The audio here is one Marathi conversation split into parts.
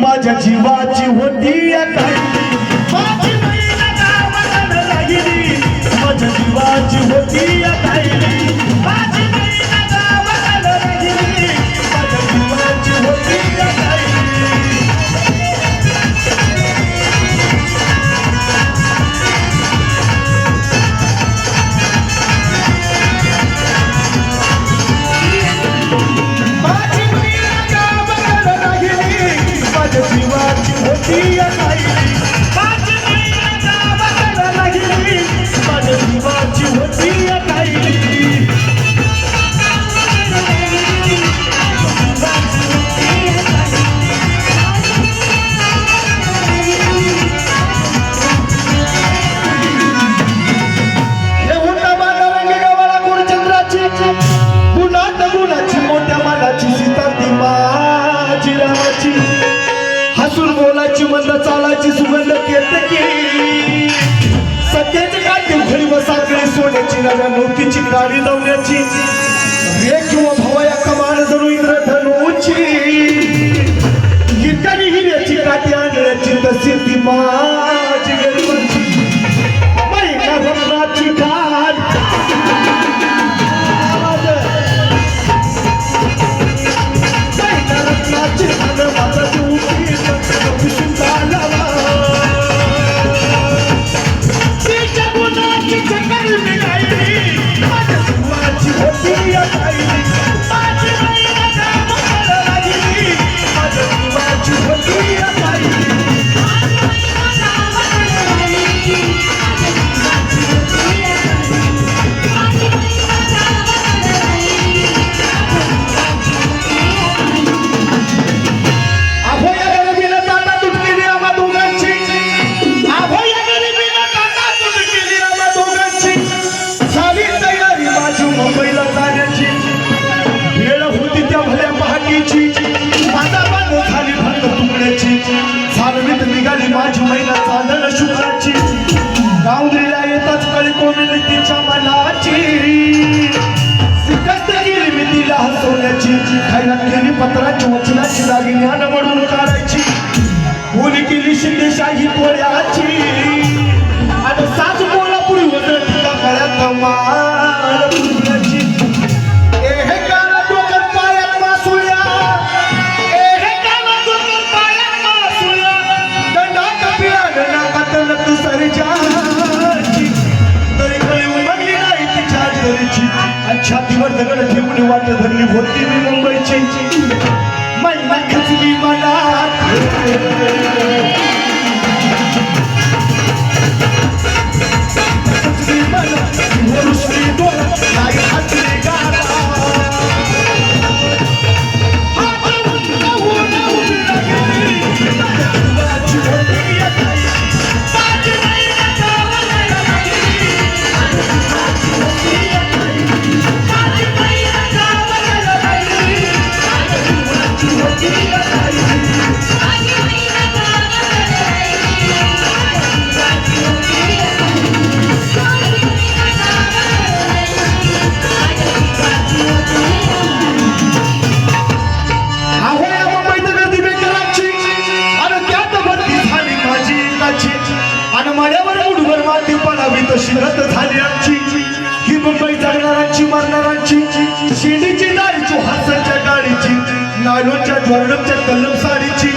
माझ्या जीवाची होती माझी महिला गावाकडे राहिली. माझ्या जीवाची होती सुगंध चालायची सुगंध येते की? सध्याच्या काळी घरी बसाकडे सोन्याची नव्या नोटीची गाडी लावण्याची फुलली तिच्या मनाची. सिकत गेली मी तिला हसवण्याची. खायला केली पत्राची वचनाची दागिन्यान म्हणून काढायची. बोली केली शिंदेशाही कोळ्याची आणि सासू छातीवर दगड ठेवून वाटत धरली होती मी मुंबईची. मला वर्णमच्या कलम साडीची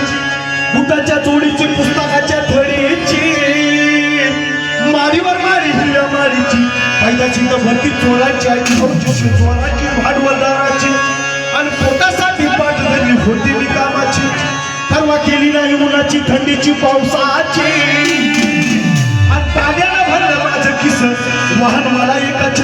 बुटाच्या जोडीची पुस्तकाच्या थडीची मारीवर मारी हिरव्या मारीची. पैदाची तर भरती चोराची आई होती चोराची भांडवलदाराची. आणि पोटासाठी पाठ धरली होती निकामाची परवा केली नाही उन्हाची थंडीची पावसाची. आणि ताड्याला भरलं माझं किस वाहन मला एकाची